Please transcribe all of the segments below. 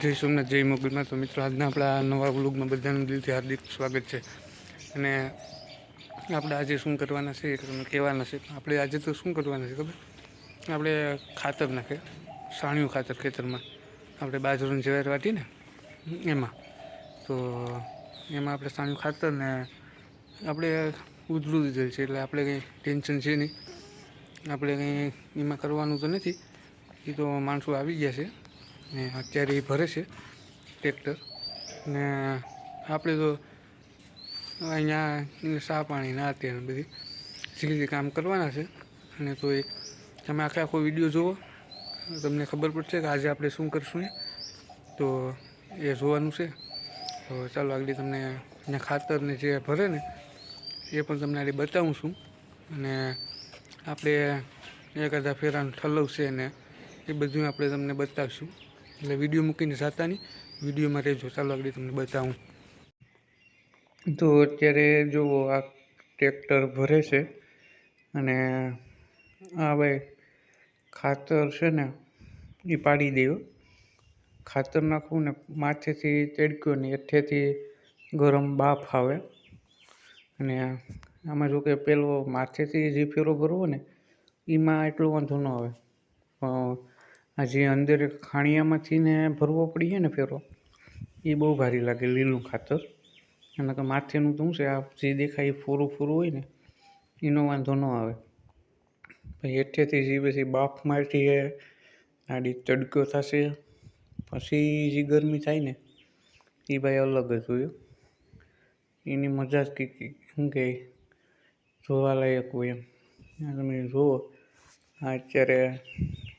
જય સોમનાથ, જય મોગલમાં. તો મિત્રો, આજના આપણા નવા વ્લોગમાં બધાનું દિલથી હાર્દિક સ્વાગત છે. અને આપણે આજે શું કરવાના છે એ તમને કહેવાના છે. આપણે આજે તો શું કરવાના છે ખબર? આપણે ખાતર નાખે, સાણિયું ખાતર ખેતરમાં. આપણે બાજરોની જવેર વાટી ને એમાં. તો એમાં આપણે સાણિયું ખાતર ને આપણે ઉજળું દીધેલ છે. એટલે આપણે કંઈ ટેન્શન છે નહીં. આપણે કંઈ એમાં કરવાનું તો નથી. એ તો માણસો આવી ગયા છે. ને અત્યારે એ ભરે છે ટ્રેક્ટર ને આપણે તો અહીંયા સા પાણી ના અત્યારે બધી સીધી કામ કરવાના છે. અને તો એ તમે આખે આખો વીડિયો જુઓ તમને ખબર પડશે કે આજે આપણે શું કરશું તો એ જોવાનું છે. તો ચાલો આગળ તમને ને ખાતરને જે ભરે ને એ પણ તમને આગળ બતાવું છું. અને આપણે એકાદા ફેરાનું ઠલવશે ને એ બધું આપણે તમને બતાવીશું. એટલે વીડિયો મૂકીને જતા નહીં વિડીયોમાં રહેજો. ચાલો આગળ તમને બતાવું. તો અત્યારે જુઓ આ ટ્રેક્ટર ભરે છે અને આ ભાઈ ખાતર છે ને એ પાડી દેવો. ખાતર નાખવું ને માથેથી તેડક્યો ને એઠેથી ગરમ બાફ આવે. અને આમાં જો કે પેલો માથેથી જે ફેરો ભરવો ને, એમાં એટલો વાંધો ન આવે. પણ આ જે અંદર ખાણિયામાંથી ને ભરવો પડીએ ને ફેરો, એ બહુ ભારી લાગે લીલું ખાતર. અને કે માથેનું તો શું છે, આ જે દેખાય એ ફૂરું ફૂરું હોય ને, એનો વાંધો ન આવે. પછી હેઠેથી જે પછી બાફ મારતી આડી તડકો થશે, પછી જે ગરમી થાય ને, એ ભાઈ અલગ જ હોય એની મજા જ કંઈક શું કહે, જોવાલાયક હોય એમ. તમે જુઓ અત્યારે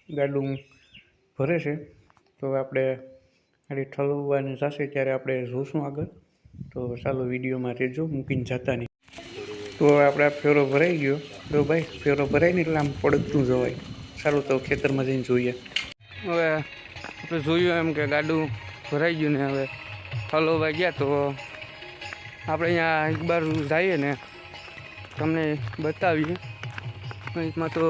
ગાડું ભરે છે. તો આપણે આડી ઠલવવાની થશે ત્યારે આપણે જોશું આગળ, તો ચાલો વિડીયોમાં રહેજો, મૂકીને જતા નહીં. તો આપણે આ ફેરો ભરાઈ ગયો. તો ભાઈ, ફેરો ભરાય ને એટલે આમ પડકતું જવાય. સારું તો ખેતરમાં જઈને જોઈએ. હવે આપણે જોયું એમ કે ગાડું ભરાઈ ગયું ને હવે. ઠલવવા ગયા તો આપણે અહીંયા એક બાર જઈએ ને, તમને બતાવીએ. એમાં તો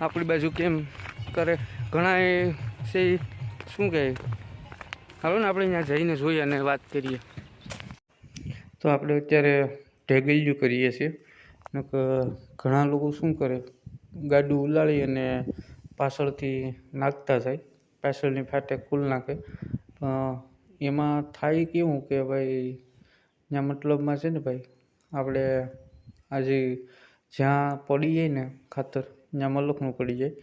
આપણી બાજુ કેમ કરે? ઘણા છે શું કહે? હાલો ને આપણે અહીંયા જઈને જોઈએ અને વાત કરીએ. તો આપણે અત્યારે ઢેગલિયું કરીએ છીએ. ઘણા લોકો શું કરે? ગાડું ઉલાળી અને પાછળથી નાખતા જાય. પાછળની ફાટે કુલ નાખે. એમાં થાય કેવું કે ભાઈ ત્યાં મતલબમાં છે ને ભાઈ, આપણે આજે જ્યાં પડી જાય ને ખાતર, ત્યાં મલકનું પડી જાય.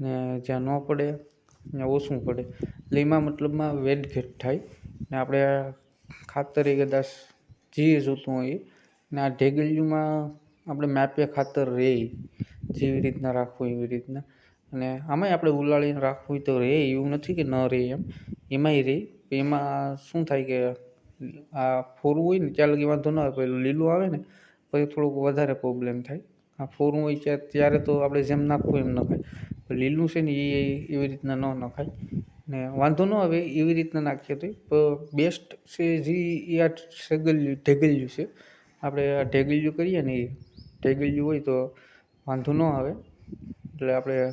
ને જ્યાં ન પડે, ત્યાં ઓછું પડે. એટલે એમાં મતલબમાં વેડઘેટ થાય. ને આપણે ખાતર એ કદાચ જે જોતું હોય, ને આ ઢેગલિયુંમાં આપણે માપે ખાતર રહે. જેવી રીતના રાખવું એવી રીતના. અને આમાંય આપણે ઉલાળીને રાખવું તો રહે, એવું નથી કે ન રહે એમ. એમાંય રહે. એમાં શું થાય કે આ ફોરું હોય ને, ત્યાં લગી વાંધો ન આવે, પેલું લીલું આવે ને, પછી થોડુંક વધારે પ્રોબ્લેમ થાય. આ ફોરું હોય ત્યાં, ત્યારે તો આપણે જેમ નાખવું એમ નખાય લીલું છે ને એ એવી રીતના ન નખાય. ને વાંધો ન આવે એવી રીતના નાખીએ તો બેસ્ટ છે જે એ આ સેગલ્યું ઢેગલ્યું છે. આપણે આ ઢેગલ્યું કરીએ ને એ ઢેગલ્યું હોય તો વાંધો ન આવે. એટલે આપણે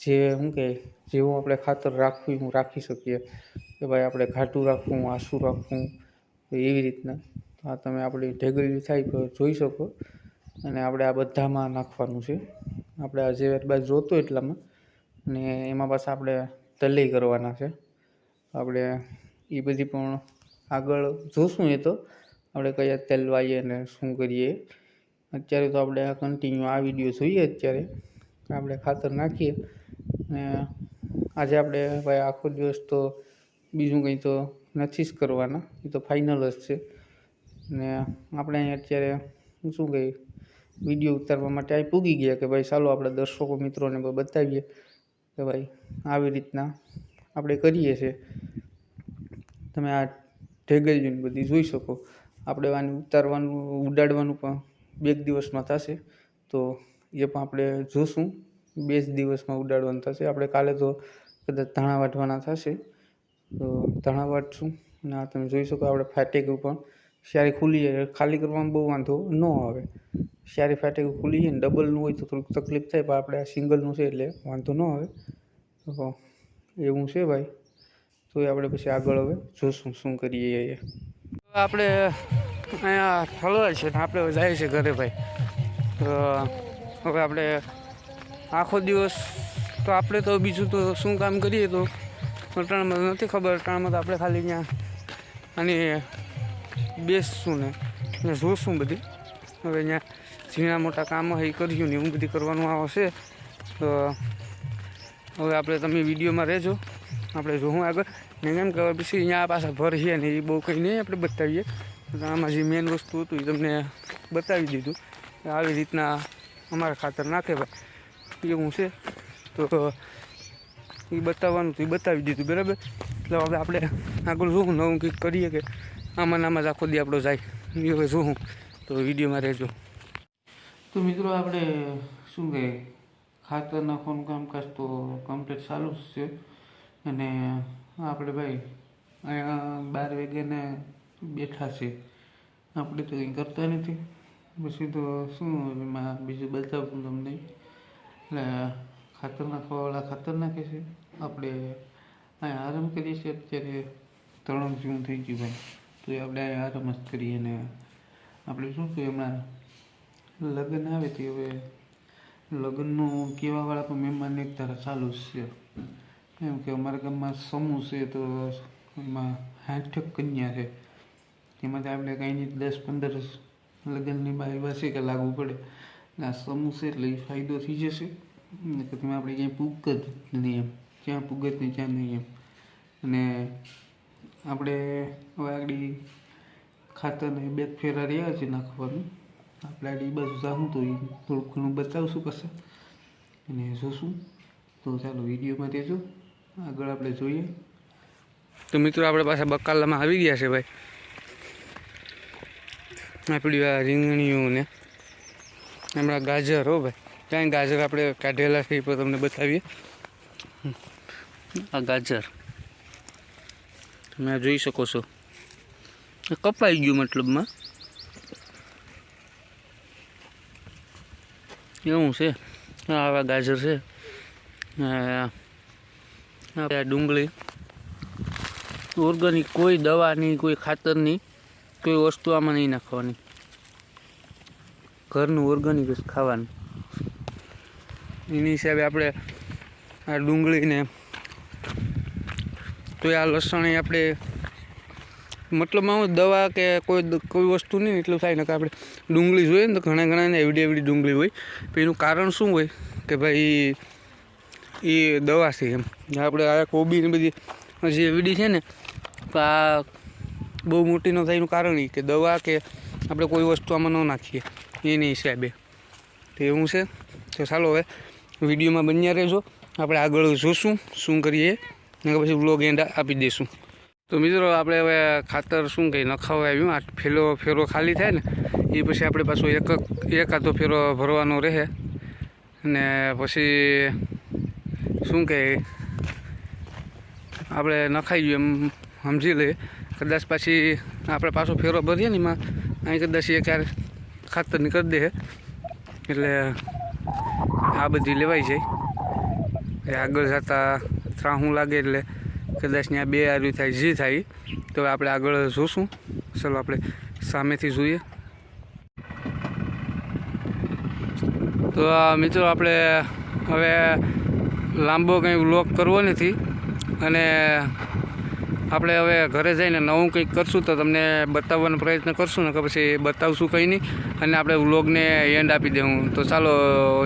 જે શું કહે જેવું આપણે ખાતર રાખવું એવું રાખી શકીએ. કે ભાઈ આપણે ઘાટું રાખવું, આસું રાખવું એવી રીતના. આ તમે આપણી ઢેગલિયું થાય તો જોઈ શકો. અને આપણે આ બધામાં નાખવાનું છે. આપણે આ બાજુ જોતું એટલામાં. અને એમાં પાછા આપણે તલઈ કરવાના છે. આપણે એ બધી પણ આગળ જોશું એ તો. આપણે કયા તેલ વાઈએ ને શું કરીએ. અત્યારે તો આપણે આ કન્ટિન્યુ આ વીડિયો જોઈએ અત્યારે. આપણે ખાતર નાખીએ. ને આજે આપણે ભાઈ આખો દિવસ તો બીજું કંઈ તો નથી જ કરવાના. એ તો ફાઇનલ જ છે. ને આપણે અત્યારે શું કહીએ? વીડિયો ઉતારવા માટે અહીં પૂગી ગયા કે ભાઈ ચાલો આપણે દર્શકો મિત્રોને બતાવીએ કે ભાઈ આવી રીતના આપણે કરીએ છીએ. તમે આ ઢેગલિયું બધી જોઈ શકો. આપણે આને ઉતારવાનું, ઉડાડવાનું પણ બે દિવસમાં થશે. તો એ પણ આપણે જોશું. બે જ દિવસમાં ઉડાડવાનું થશે. આપણે કાલે તો કદાચ ધાણા વાટવાના થશે. તો ધાણા વાટશું. અને આ તમે જોઈ શકો, આપણે ફાટેકું પણ સ્યારી ખુલી જાય. ખાલી કરવામાં બહુ વાંધો ન આવે. સ્યારી ફાટેકું ખુલી જાય ને ડબલનું હોય તો થોડીક તકલીફ થાય, પણ આપણે આ સિંગલનું છે એટલે વાંધો ન આવે. તો એવું છે ભાઈ. તો એ આપણે પછી આગળ હવે જોશું શું કરીએ એ આપણે અહીંયા ઠલવાય છે ને આપણે જાય છે ઘરે ભાઈ. તો હવે આપણે આખો દિવસ તો આપણે તો બીજું તો શું કામ કરીએ તો અટાણામાં નથી ખબર અટાણામાં તો આપણે ખાલી ત્યાં અને બેસશું ને જોશું બધી. હવે અહીંયા ઝીણા મોટા કામ હોય એ કર્યું ને, એવું બધી કરવાનું આવશે તો હવે આપણે તમે વિડીયોમાં રહેજો. આપણે જોવું આગળ. ને કેમ કે પછી અહીંયા પાછા ભર છે ને એ બહુ કંઈ નહીં આપણે બતાવીએ. આમાં જે મેઇન વસ્તુ હતું એ તમને બતાવી દીધું. આવી રીતના અમારા ખાતર નાખે ભાઈ. એવું છે. તો એ બતાવવાનું તો એ બતાવી દીધું, બરાબર? એટલે હવે આપણે આગળ જોવું નવું કંઈક કરીએ કે આમાં નામાં જ આખો દી આપણો જાય. એ હવે જોઉં તો વિડીયોમાં રહેજો. તો મિત્રો આપણે શું કહે ખાતર નાખવાનું કામકાજ તો કમ્પ્લીટ ચાલુ જ છે. અને આપણે ભાઈ, અહીંયા બાર વાગ્યાને બેઠા છે. આપણે તો કંઈ કરતા નથી. પછી તો શું, એમાં બીજું બતાવું તમને. એટલે ખાતર નાખવાવાળા ખાતર નાખે છે. આપણે અહીંયા આરામ કરીએ છીએ. અત્યારે ત્રણ જેવું થઈ ગયું ભાઈ. તો આપણે અહીંયા આરામ જ કરીએ અને આપણે શું કહે હમણાં લગ્ન આવે તે હવે લગ્નનું કહેવાવાળા પણ મહેમાન એક ધારા ચાલુ છે. એમ કે અમારા ગામમાં સમૂહ છે તો એમાં સાઠ કન્યા છે. એમાંથી આપણે કાંઈ નહીં, દસ પંદર લગ્નની બાઈ છે કે લાગવું પડે. આ સમૂહ છે એટલે એ ફાયદો થઈ જશે. કે તમે આપણે ક્યાંય પૂગ જ નહીં એમ, ક્યાં પૂગત નહીં ક્યાં નહીં એમ. અને આપણે હવે આગળ ખાતરને બે ફેરા રહ્યા છે નાખવાનું. આપણે એ બાજુ જાઉં તો એ થોડુંક ઘણું બતાવશું પછી અને જોશું. તો ચાલો વિડીયોમાં દેજો આગળ આપણે જોઈએ. તો મિત્રો આપણે પાછા બકાલામાં આવી ગયા છે ભાઈ. આપણી આ રીંગણીઓને. હમણાં ગાજર હો ભાઈ. ક્યાંય ગાજર આપણે કાઢેલા છે એ પણ તમને બતાવીએ. આ ગાજર. તમે જોઈ શકો છો. કપાઈ ગયું મતલબમાં. એવું છે. આવા ગાજર છે. આ ડુંગળી. ઓર્ગેનિક કોઈ દવાની કોઈ ખાતરની કોઈ વસ્તુ આમાં નહીં નાખવાની. ઘરનું ઓર્ગેનિક જ ખાવાનું. એની હિસાબે આપણે આ ડુંગળીને, તો આ લસણ આપણે મતલબમાં હું દવા કે કોઈ કોઈ વસ્તુ નહીં, એટલું થાય. ને કે આપણે ડુંગળી જોઈએ ને તો ઘણા ઘણા એવડી એવડી ડુંગળી હોય. તો એનું કારણ શું હોય? કે ભાઈ એ દવા છે એમ. આપણે આ કોબી ને બધી જે એવડી છે ને, તો આ બહુ મોટી ન થાય એનું કારણ એ કે દવા કે આપણે કોઈ વસ્તુ આમાં ન નાખીએ. એની હિસાબે. તો એવું છે. તો ચાલો હવે વિડીયોમાં બન્યા રહેજો. આપણે આગળ જોશું શું કરીએ. ને પછી વ્લોગ એન્ડ આપી દઈશું તો મિત્રો, આપણે હવે ખાતર શું કહે નખાવા આવ્યું. આ ફેરો ફેરો ખાલી થાય ને, એ પછી આપણે પાછો એક એકાદો ફેરો ભરવાનો રહે. અને પછી શું કહે આપણે નખાઈ ગયું એમ, સમજી લઈએ. કદાચ પાછી આપણે પાછો ફેરો ભરીએ ને એમાં, અહીં કદાચ એક ક્યારે ખાતરની કરી દે. એટલે આ બધી લેવાઈ જાય. એ આગળ જતાં ત્રાહું લાગે એટલે કદાચ ત્યાં બે આર્યું થાય, જે થાય. તો આપણે આગળ જોશું. ચલો આપણે સામેથી જોઈએ. તો મિત્રો આપણે હવે લાંબો કંઈ વ્લોગ કરવો નથી. અને આપણે હવે ઘરે જઈને નવું કંઈક કરશું તો તમને બતાવવાનો પ્રયત્ન કરશું ને કે પછી બતાવશું કંઈ નહીં. અને આપણે વ્લોગને એન્ડ આપી દેવું. તો ચાલો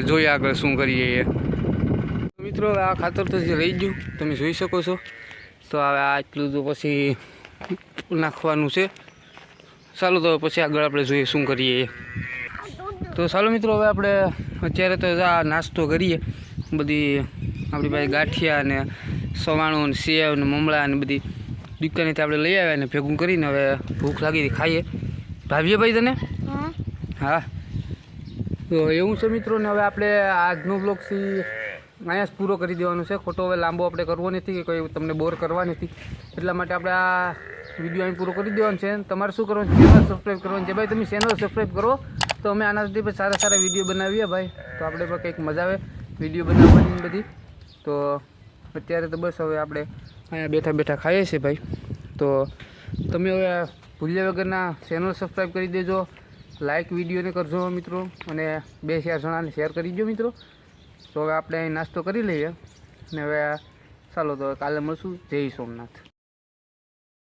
જોઈએ આગળ શું કરીએ મિત્રો, આ ખાતર તો રહી ગયું, તમે જોઈ શકો છો. તો હવે આ આટલું તો પછી નાખવાનું છે. ચાલો તો પછી આગળ આપણે જોઈએ શું કરીએ. તો ચાલો મિત્રો હવે આપણે અત્યારે તો આ નાસ્તો કરીએ. બધી આપણી પાસે ગાંઠિયા ને સવાણું ને સેવ ને મમળા ને બધી દુકાનેથી આપણે લઈ આવ્યા ને ભેગું કરીને હવે ભૂખ લાગી ખાઈએ. ભાવીએ ભાઈ તને? હા. તો એવું છે મિત્રો ને હવે આપણે આજનો બ્લોગથી અહીંયા જ પૂરો કરી દેવાનો છે. ખોટો હવે લાંબો આપણે કરવો નથી કે કોઈ તમને બોર કરવા નથી. એટલા માટે આપણે આ વીડિયો અહીં પૂરો કરી દેવાનો છે. તમારે શું કરવાનું છે? ચેનલ સબસ્ક્રાઈબ કરવાનું છે? ભાઈ, તમે ચેનલ સબસ્ક્રાઈબ કરો તો અમે આના સુધી પણ સારા સારા વીડિયો બનાવીએ ભાઈ. તો આપણે પણ કંઈક મજા આવે વીડિયો બનાવવાની બધી. તો અત્યારે તો બસ હવે આપણે અહીંયા બેઠા બેઠા ખાઈએ છીએ ભાઈ. તો તમે હવે ભૂલ્યા વગરના ચેનલ સબસ્ક્રાઈબ કરી દેજો. લાઇક વિડીયોને કરજો મિત્રો. અને બે ચાર જણાને શેર કરી દો મિત્રો. તો હવે આપણે અહીં નાસ્તો કરી લઈએ. ને હવે ચાલો તો કાલે મળશું. જય સોમનાથ.